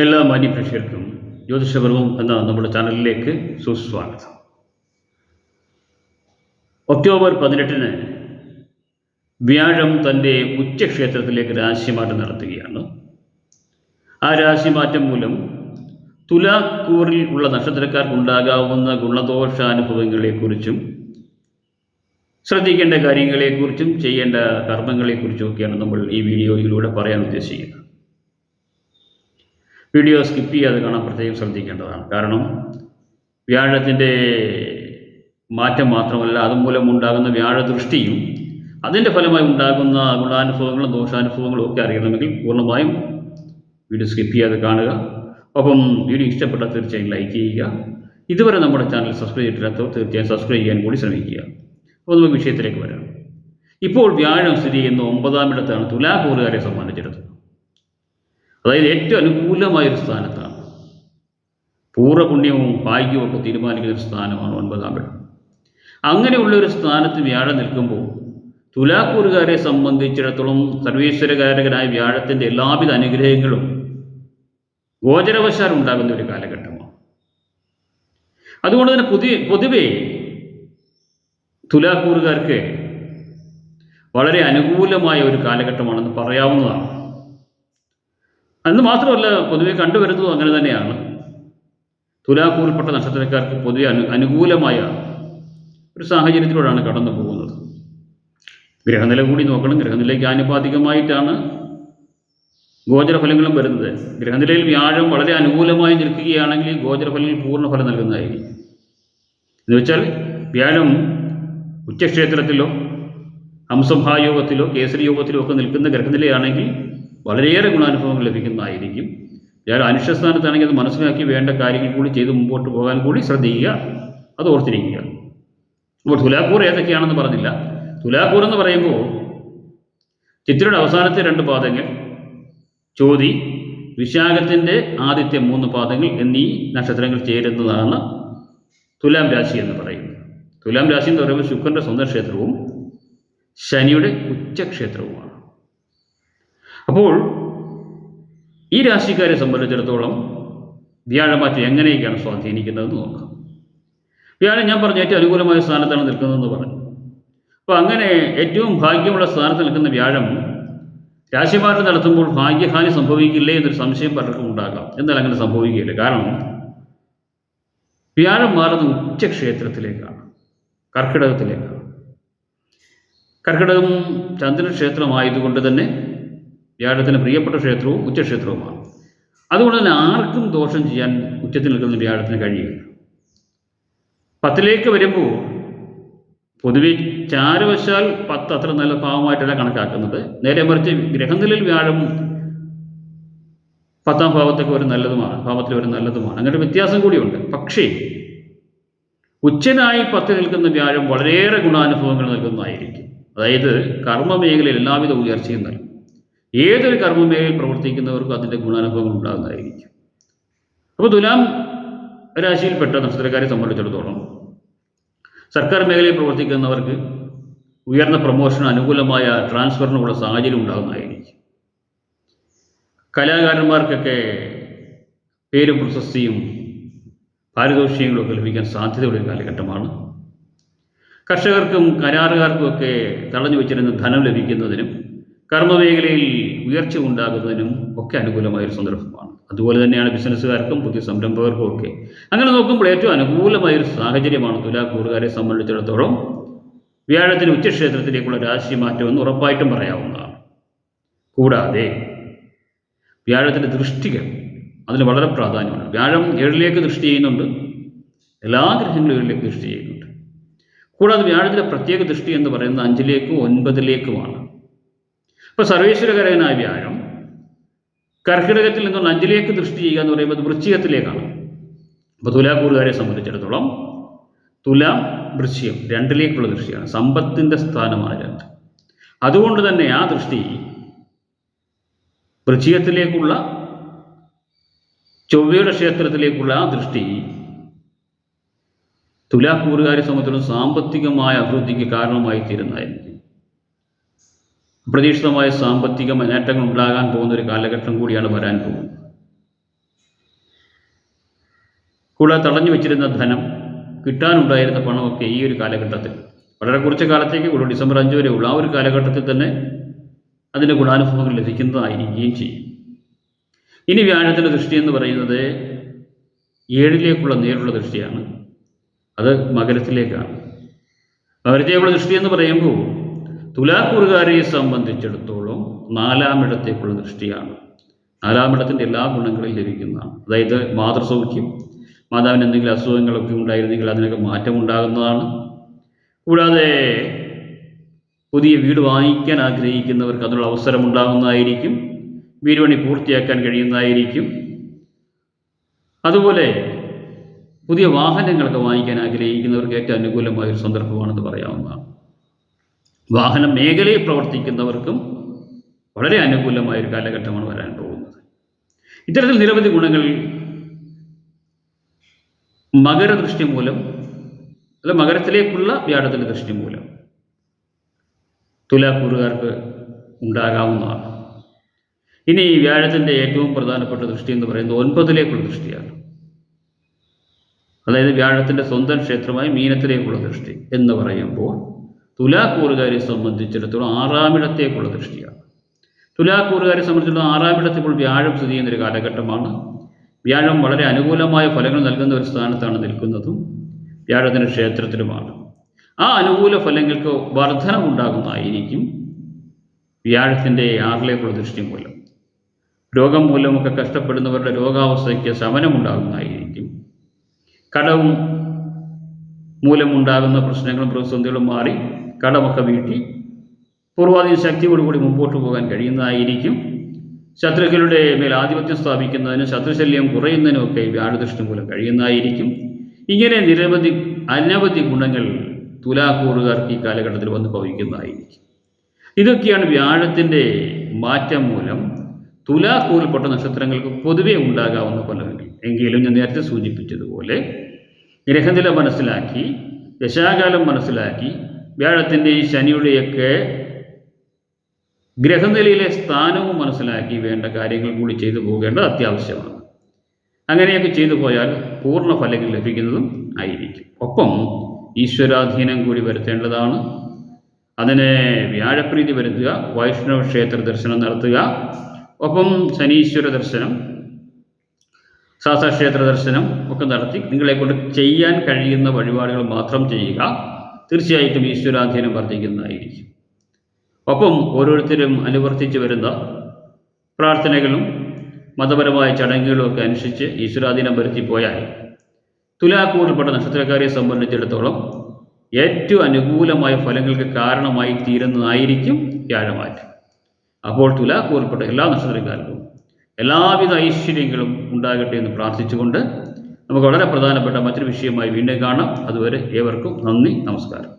എല്ലാ മാന്യപ്രേക്ഷകർക്കും ജ്യോതിഷപർവം എന്ന നമ്മുടെ ചാനലിലേക്ക് സുസ്വാഗതം. ഒക്ടോബർ പതിനെട്ടിന് വ്യാഴം തന്റെ ഉച്ചക്ഷേത്രത്തിലേക്ക് രാശിമാറ്റം നടത്തുകയാണ്. ആ രാശിമാറ്റം മൂലം തുലാക്കൂറിൽ ഉള്ള നക്ഷത്രക്കാർക്കുണ്ടാകാവുന്ന ഗുണദോഷാനുഭവങ്ങളെക്കുറിച്ചും ശ്രദ്ധിക്കേണ്ട കാര്യങ്ങളെക്കുറിച്ചും ചെയ്യേണ്ട കർമ്മങ്ങളെക്കുറിച്ചും ഒക്കെയാണ് നമ്മൾ ഈ വീഡിയോയിലൂടെ പറയാൻ ഉദ്ദേശിക്കുന്നത്. വീഡിയോ സ്കിപ്പ് ചെയ്യാതെ കാണാൻ പ്രത്യേകം ശ്രദ്ധിക്കേണ്ടതാണ്. കാരണം വ്യാഴത്തിന്റെ മാറ്റം മാത്രമല്ല അതുമൂലം ഉണ്ടാകുന്ന വ്യാഴദൃഷ്ടിയും അതിന്റെ ഫലമായി ഉണ്ടാകുന്ന ഗുണാനുഭവങ്ങളും ദോഷാനുഭവങ്ങളും ഒക്കെ അറിയണമെങ്കിൽ പൂർണമായും വീഡിയോ സ്കിപ്പ് ചെയ്യാതെ കാണുക. ഒപ്പം വീഡിയോ ഇഷ്ടപ്പെട്ടാൽ തീർച്ചയായും ലൈക്ക് ചെയ്യുക. ഇതുവരെ നമ്മുടെ ചാനൽ സബ്സ്ക്രൈബ് ചെയ്തിട്ടില്ലാത്തവർ തീർച്ചയായും സബ്സ്ക്രൈബ് ചെയ്യാൻ കൂടി ശ്രമിക്കുക. അപ്പോൾ നമുക്ക് വിഷയത്തിലേക്ക് വരാം. ഇപ്പോൾ വ്യാഴം സ്ഥിതി ചെയ്യുന്ന ഒമ്പതാം ഇടത്താണ് തുലാകൂറുകാരെ സംബന്ധിച്ചിടത്തോളം. അതായത് ഏറ്റവും അനുകൂലമായ ഒരു സ്ഥാനത്താണ്. പൂർവപുണ്യവും ഭാഗ്യവും ഒക്കെ തീരുമാനിക്കുന്ന ഒരു സ്ഥാനമാണ് ഒൻപതാം ഇടം. അങ്ങനെയുള്ള ഒരു സ്ഥാനത്ത് വ്യാഴം നിൽക്കുമ്പോൾ തുലാക്കൂറുകാരെ സംബന്ധിച്ചിടത്തോളം സർവീശ്വരകാരകനായ വ്യാഴത്തിന്റെ എല്ലാവിധ അനുഗ്രഹങ്ങളും ഗോചരവശാൽ ഉണ്ടാകുന്ന ഒരു കാലഘട്ടമാണ്. അതുകൊണ്ട് തന്നെ പുതിയ പൊതുവെ തുലാക്കൂറുകാർക്ക് വളരെ അനുകൂലമായ ഒരു കാലഘട്ടമാണെന്ന് പറയാവുന്നതാണ്. അന്ന് മാത്രമല്ല പൊതുവെ കണ്ടുവരുന്നതും അങ്ങനെ തന്നെയാണ്. തുലാക്കൂറിൽപ്പെട്ട നക്ഷത്രക്കാർക്ക് പൊതുവെ അനു അനുകൂലമായ ഒരു സാഹചര്യത്തിലൂടെയാണ് കടന്നു പോകുന്നത്. ഗ്രഹനില കൂടി നോക്കണം. ഗ്രഹനിലയ്ക്ക് ആനുപാതികമായിട്ടാണ് ഗോചരഫലങ്ങളും വരുന്നത്. ഗ്രഹനിലയിൽ വ്യാഴം വളരെ അനുകൂലമായി നിൽക്കുകയാണെങ്കിൽ ഗോചരഫലങ്ങൾ പൂർണഫലം നൽകുന്നതായിരിക്കും. എന്ന് വെച്ചാൽ വ്യാഴം ഉച്ചക്ഷേത്രത്തിലോ ഹംസഭായോഗത്തിലോ കേസരി യോഗത്തിലോ ഒക്കെ നിൽക്കുന്ന ഗ്രഹനിലയാണെങ്കിൽ വളരെയേറെ ഗുണാനുഭവങ്ങൾ ലഭിക്കുന്നതായിരിക്കും. ഞാൻ അനുഷ്യസ്ഥാനത്താണെങ്കിൽ അത് മനസ്സിലാക്കി വേണ്ട കാര്യങ്ങൾ കൂടി ചെയ്ത് മുമ്പോട്ട് പോകാൻ കൂടി ശ്രദ്ധിക്കുക അത് ഓർത്തിരിക്കുക. അപ്പോൾ തുലാക്കൂർ ഏതൊക്കെയാണെന്ന് പറഞ്ഞില്ല. തുലാക്കൂർ എന്ന് പറയുമ്പോൾ ചിത്രയുടെ അവസാനത്തെ രണ്ട് പാദങ്ങൾ ചോതി വിശാഖത്തിന്റെ ആദ്യത്തെ മൂന്ന് പാദങ്ങൾ എന്നീ നക്ഷത്രങ്ങൾ ചേരുന്നതാണ് തുലാം രാശി എന്ന് പറയുന്നത്. തുലാം രാശി എന്ന് പറയുമ്പോൾ ശുക്രന്റെ സ്വന്തം ക്ഷേത്രവും ശനിയുടെ ഉച്ചക്ഷേത്രവുമാണ്. അപ്പോൾ ഈ രാശിക്കാരെ സംബന്ധിച്ചിടത്തോളം വ്യാഴമാറ്റം എങ്ങനെയൊക്കെയാണ് സ്വാധീനിക്കുന്നതെന്ന് നോക്കാം. വ്യാഴം ഞാൻ പറഞ്ഞ ഏറ്റവും അനുകൂലമായ സ്ഥാനത്താണ് നിൽക്കുന്നതെന്ന് പറഞ്ഞു. അപ്പോൾ അങ്ങനെ ഏറ്റവും ഭാഗ്യമുള്ള സ്ഥാനത്ത് നിൽക്കുന്ന വ്യാഴം രാശിമാറ്റം നടത്തുമ്പോൾ ഭാഗ്യഹാനി സംഭവിക്കില്ലേ എന്നൊരു സംശയം പലർക്കും ഉണ്ടാകാം. എന്നാൽ അങ്ങനെ സംഭവിക്കില്ല കാരണം വ്യാഴം മാറുന്ന ഉച്ചക്ഷേത്രത്തിലേക്കാണ് കർക്കിടകത്തിലേക്കാണ്. കർക്കിടകം ചന്ദ്രക്ഷേത്രമായതുകൊണ്ട് തന്നെ വ്യാഴത്തിന് പ്രിയപ്പെട്ട ക്ഷേത്രവും ഉച്ചക്ഷേത്രവുമാണ്. അതുകൊണ്ട് തന്നെ ആർക്കും ദോഷം ചെയ്യാൻ ഉച്ചത്തിൽ നിൽക്കുന്ന വ്യാഴത്തിന് കഴിയില്ല. പത്തിലേക്ക് വരുമ്പോൾ പൊതുവെ ചാരവശാൽ പത്ത് അത്ര നല്ല ഭാവമായിട്ടല്ല കണക്കാക്കുന്നത്. നേരെ മറിച്ച് ഗ്രഹനിലയിൽ വ്യാഴം പത്താം ഭാവത്തേക്ക് ഒരു നല്ലതുമാണ് ഭാവത്തിൽ ഒരു നല്ലതുമാണ്. അങ്ങനെ വ്യത്യാസം കൂടിയുണ്ട്. പക്ഷേ ഉച്ചനായി പത്ത് നിൽക്കുന്ന വ്യാഴം വളരെയേറെ ഗുണാനുഭവങ്ങൾ നൽകുന്നതായിരിക്കും. അതായത് കർമ്മ മേഖലയിൽ എല്ലാവിധ ഉയർച്ചയും നൽകും. ഏതൊരു കർമ്മമേഖലയിൽ പ്രവർത്തിക്കുന്നവർക്കും അതിന്റെ ഗുണാനുഭവങ്ങൾ ഉണ്ടാകുന്നതായിരിക്കും. അപ്പോൾ തുലാം രാശിയിൽപ്പെട്ട നക്ഷത്രക്കാരെ സംബന്ധിച്ചിടത്തോളം സർക്കാർ മേഖലയിൽ പ്രവർത്തിക്കുന്നവർക്ക് ഉയർന്ന പ്രൊമോഷന് അനുകൂലമായ ട്രാൻസ്ഫറിനുള്ള സാഹചര്യം ഉണ്ടാകുന്നതായിരിക്കും. കലാകാരന്മാർക്കൊക്കെ പേരും പ്രശസ്തിയും പാരിതോഷികങ്ങളും ഒക്കെ ലഭിക്കാൻ സാധ്യതയുള്ള ഒരു കാലഘട്ടമാണ്. കർഷകർക്കും കരാറുകാർക്കുമൊക്കെ തടഞ്ഞു വെച്ചിരുന്ന ധനം ലഭിക്കുന്നതിനും കർമ്മമേഖലയിൽ ഉയർച്ച ഉണ്ടാകുന്നതിനും ഒക്കെ അനുകൂലമായ ഒരു സന്ദർഭമാണ്. അതുപോലെ തന്നെയാണ് ബിസിനസ്സുകാർക്കും പുതിയ സംരംഭകർക്കും ഒക്കെ. അങ്ങനെ നോക്കുമ്പോൾ ഏറ്റവും അനുകൂലമായ ഒരു സാഹചര്യമാണ് തുലാക്കൂറുകാരെ സംബന്ധിച്ചിടത്തോളം വ്യാഴത്തിന് ഉച്ചക്ഷേത്രത്തിലേക്കുള്ള രാശി മാറ്റമെന്ന് ഉറപ്പായിട്ടും പറയാവുന്നതാണ്. കൂടാതെ വ്യാഴത്തിന്റെ ദൃഷ്ടികൾ അതിന് വളരെ പ്രാധാന്യമുണ്ട് വ്യാഴം ഏഴിലേക്ക് ദൃഷ്ടി ചെയ്യുന്നുണ്ട്. എല്ലാ ഗ്രഹങ്ങളും ഏഴിലേക്ക് ദൃഷ്ടി ചെയ്യുന്നുണ്ട്. കൂടാതെ വ്യാഴത്തിന്റെ പ്രത്യേക ദൃഷ്ടി എന്ന് പറയുന്നത് അഞ്ചിലേക്കും ഒൻപതിലേക്കുമാണ്. ഇപ്പോൾ സർവേശ്വരകരനായ വ്യാഴം കർക്കിടകത്തിൽ നിന്നുള്ള അഞ്ചിലേക്ക് ദൃഷ്ടി ചെയ്യുക എന്ന് പറയുമ്പോൾ വൃശ്ചികത്തിലേക്കാണ്. അപ്പോൾ തുലാക്കൂറുകാരെ സംബന്ധിച്ചിടത്തോളം തുലാം വൃശ്ചികം രണ്ടിലേക്കുള്ള ദൃഷ്ടിയാണ്. സമ്പത്തിന്റെ സ്ഥാനമാണ് രണ്ട്. അതുകൊണ്ട് തന്നെ ആ ദൃഷ്ടി വൃശ്ചികത്തിലേക്കുള്ള ചൊവ്വയുടെ ക്ഷേത്രത്തിലേക്കുള്ള ആ ദൃഷ്ടി തുലാക്കൂറുകാരെ സംബന്ധിച്ചിടത്തോളം സാമ്പത്തികമായ അഭിവൃദ്ധിക്ക് കാരണമായി തീരുന്നതായിരിക്കും അപ്രതീക്ഷിതമായ സാമ്പത്തിക നേട്ടങ്ങൾ ഉണ്ടാകാൻ പോകുന്ന ഒരു കാലഘട്ടം കൂടിയാണ് വരാൻ പോകുന്നത്. കൂടാതെ തടഞ്ഞു വെച്ചിരുന്ന ധനം കിട്ടാനുണ്ടായിരുന്ന പണമൊക്കെ ഈ ഒരു കാലഘട്ടത്തിൽ വളരെ കുറച്ച് കാലത്തേക്ക് ഉള്ളൂ ഡിസംബർ അഞ്ച് ഉള്ളൂ ആ ഒരു കാലഘട്ടത്തിൽ തന്നെ അതിന്റെ ഗുണാനുഭവങ്ങൾ ലഭിക്കുന്നതായിരിക്കുകയും ചെയ്യും. ഇനി വ്യാഴത്തിന്റെ ദൃഷ്ടി എന്ന് പറയുന്നത് ഏഴിലേക്കുള്ള നേരിലുള്ള ദൃഷ്ടിയാണ്. അത് മകരത്തിലേക്കാണ്. മകരത്തിലേക്കുള്ള ദൃഷ്ടി എന്ന് പറയുമ്പോൾ തുലാക്കൂറുകാരെ സംബന്ധിച്ചിടത്തോളം നാലാമിടത്തേക്കുള്ള ദൃഷ്ടിയാണ്. നാലാമിടത്തിന്റെ എല്ലാ ഗുണങ്ങളും ലഭിക്കുന്നതാണ്. അതായത് മാതൃസൗഖ്യം. മാതാവിന് എന്തെങ്കിലും അസുഖങ്ങളൊക്കെ ഉണ്ടായിരുന്നെങ്കിൽ അതിനൊക്കെ മാറ്റം ഉണ്ടാകുന്നതാണ് കൂടാതെ പുതിയ വീട് വാങ്ങിക്കാൻ ആഗ്രഹിക്കുന്നവർക്ക് അതിനുള്ള അവസരം ഉണ്ടാകുന്നതായിരിക്കും വീട് പണി പൂർത്തിയാക്കാൻ കഴിയുന്നതായിരിക്കും. അതുപോലെ പുതിയ വാഹനങ്ങളൊക്കെ വാങ്ങിക്കാൻ ആഗ്രഹിക്കുന്നവർക്ക് ഏറ്റവും അനുകൂലമായ ഒരു സന്ദർഭമാണെന്ന് പറയാവുന്നതാണ്. വാഹന മേഖലയിൽ പ്രവർത്തിക്കുന്നവർക്കും വളരെ അനുകൂലമായ ഒരു കാലഘട്ടമാണ് വരാൻ പോകുന്നത്. ഇത്തരത്തിൽ നിരവധി ഗുണങ്ങൾ മകരദൃഷ്ടി മൂലം അല്ല മകരത്തിലേക്കുള്ള വ്യാഴത്തിന്റെ ദൃഷ്ടി മൂലം തുലാക്കൂറുകാർക്ക് ഉണ്ടാകാവുന്നതാണ്. ഇനി ഈ വ്യാഴത്തിന്റെ ഏറ്റവും പ്രധാനപ്പെട്ട ദൃഷ്ടി എന്ന് പറയുന്നത് ഒൻപതിലേക്കുള്ള ദൃഷ്ടിയാണ്. അതായത് വ്യാഴത്തിന്റെ സ്വന്തം ക്ഷേത്രമായ മീനത്തിലേക്കുള്ള ദൃഷ്ടി എന്ന് പറയുമ്പോൾ തുലാക്കൂറുകാരെ സംബന്ധിച്ചിടത്തോളം ആറാമിടത്തേക്കുള്ള ദൃഷ്ടിയാണ്. തുലാക്കൂറുകാരെ സംബന്ധിച്ചിടത്തോളം ആറാമിടത്തേക്കുള്ള വ്യാഴം സ്ഥിതി ചെയ്യുന്ന ഒരു കാലഘട്ടമാണ്. വ്യാഴം വളരെ അനുകൂലമായ ഫലങ്ങൾ നൽകുന്ന ഒരു സ്ഥാനത്താണ് നിൽക്കുന്നതും വ്യാഴത്തിന്റെ ക്ഷേത്രത്തിലുമാണ്. ആ അനുകൂല ഫലങ്ങൾക്ക് വർധനമുണ്ടാകുന്നതായിരിക്കും വ്യാഴത്തിന്റെ ആറിലേക്കുള്ള ദൃഷ്ടി മൂലം. രോഗം മൂലമൊക്കെ കഷ്ടപ്പെടുന്നവരുടെ രോഗാവസ്ഥയ്ക്ക് ശമനമുണ്ടാകുന്നതായിരിക്കും കടവും മൂലമുണ്ടാകുന്ന പ്രശ്നങ്ങളും പ്രതിസന്ധികളും മാറി കടമൊക്കെ വീട്ടി പൂർവാധീന ശക്തിയോടുകൂടി മുമ്പോട്ട് പോകാൻ കഴിയുന്നതായിരിക്കും. ശത്രുക്കളുടെ മേൽ ആധിപത്യം സ്ഥാപിക്കുന്നതിനും ശത്രുശല്യം കുറയുന്നതിനുമൊക്കെ വ്യാഴദൃഷ്ടി മൂലം കഴിയുന്നതായിരിക്കും. ഇങ്ങനെ നിരവധി അനവധി ഗുണങ്ങൾ തുലാക്കൂറുകാർക്ക് ഈ കാലഘട്ടത്തിൽ വന്ന് ഭവിക്കുന്നതായിരിക്കും. ഇതൊക്കെയാണ് വ്യാഴത്തിന്റെ മാറ്റം മൂലം തുലാക്കൂറിൽപ്പെട്ട നക്ഷത്രങ്ങൾക്ക് പൊതുവെ ഉണ്ടാകാവുന്ന ഫലങ്ങൾ. എങ്കിലും ഞാൻ നേരത്തെ സൂചിപ്പിച്ചതുപോലെ ഗ്രഹനില മനസ്സിലാക്കി ദശാകാലം മനസ്സിലാക്കി വ്യാഴത്തിന്റെയും ശനിയുടെയൊക്കെ ഗ്രഹനിലയിലെ സ്ഥാനവും മനസ്സിലാക്കി വേണ്ട കാര്യങ്ങൾ കൂടി ചെയ്തു പോകേണ്ടത് അത്യാവശ്യമാണ്. അങ്ങനെയൊക്കെ ചെയ്തു പോയാൽ പൂർണ ഫലങ്ങൾ ലഭിക്കുന്നതും ആയിരിക്കും. ഒപ്പം ഈശ്വരാധീനം കൂടി വരുത്തേണ്ടതാണ്. അതിനെ വ്യാഴപ്രീതി വരുത്തുക വൈഷ്ണവ ക്ഷേത്ര ദർശനം നടത്തുക. ഒപ്പം ശനീശ്വര ദർശനം ശാസ്ത്രക്ഷേത്ര ദർശനം ഒക്കെ നടത്തി നിങ്ങളെ കൊണ്ട് ചെയ്യാൻ കഴിയുന്ന വഴിപാടുകൾ മാത്രം ചെയ്യുക. തീർച്ചയായിട്ടും ഈശ്വരാധീനം വർദ്ധിക്കുന്നതായിരിക്കും. ഒപ്പം ഓരോരുത്തരും അനുവർത്തിച്ച് വരുന്ന പ്രാർത്ഥനകളും മതപരമായ ചടങ്ങുകളും ഒക്കെ അനുസരിച്ച് ഈശ്വരാധീനം വരുത്തി പോയാൽ തുലാക്കൂറിൽപ്പെട്ട നക്ഷത്രക്കാരെ സംബന്ധിച്ചിടത്തോളം ഏറ്റവും അനുകൂലമായ ഫലങ്ങൾക്ക് കാരണമായി തീരുന്നതായിരിക്കും വ്യാഴമാറ്റം. അപ്പോൾ തുലാക്കൂറിൽപ്പെട്ട എല്ലാ നക്ഷത്രക്കാർക്കും എല്ലാവിധ ഐശ്വര്യങ്ങളും ഉണ്ടാകട്ടെ എന്ന് പ്രാർത്ഥിച്ചുകൊണ്ട് നമുക്ക് വളരെ പ്രധാനപ്പെട്ട മറ്റൊരു വിഷയമായി വീണ്ടും കാണാം. അതുവരെ ഏവർക്കും നന്ദി നമസ്കാരം.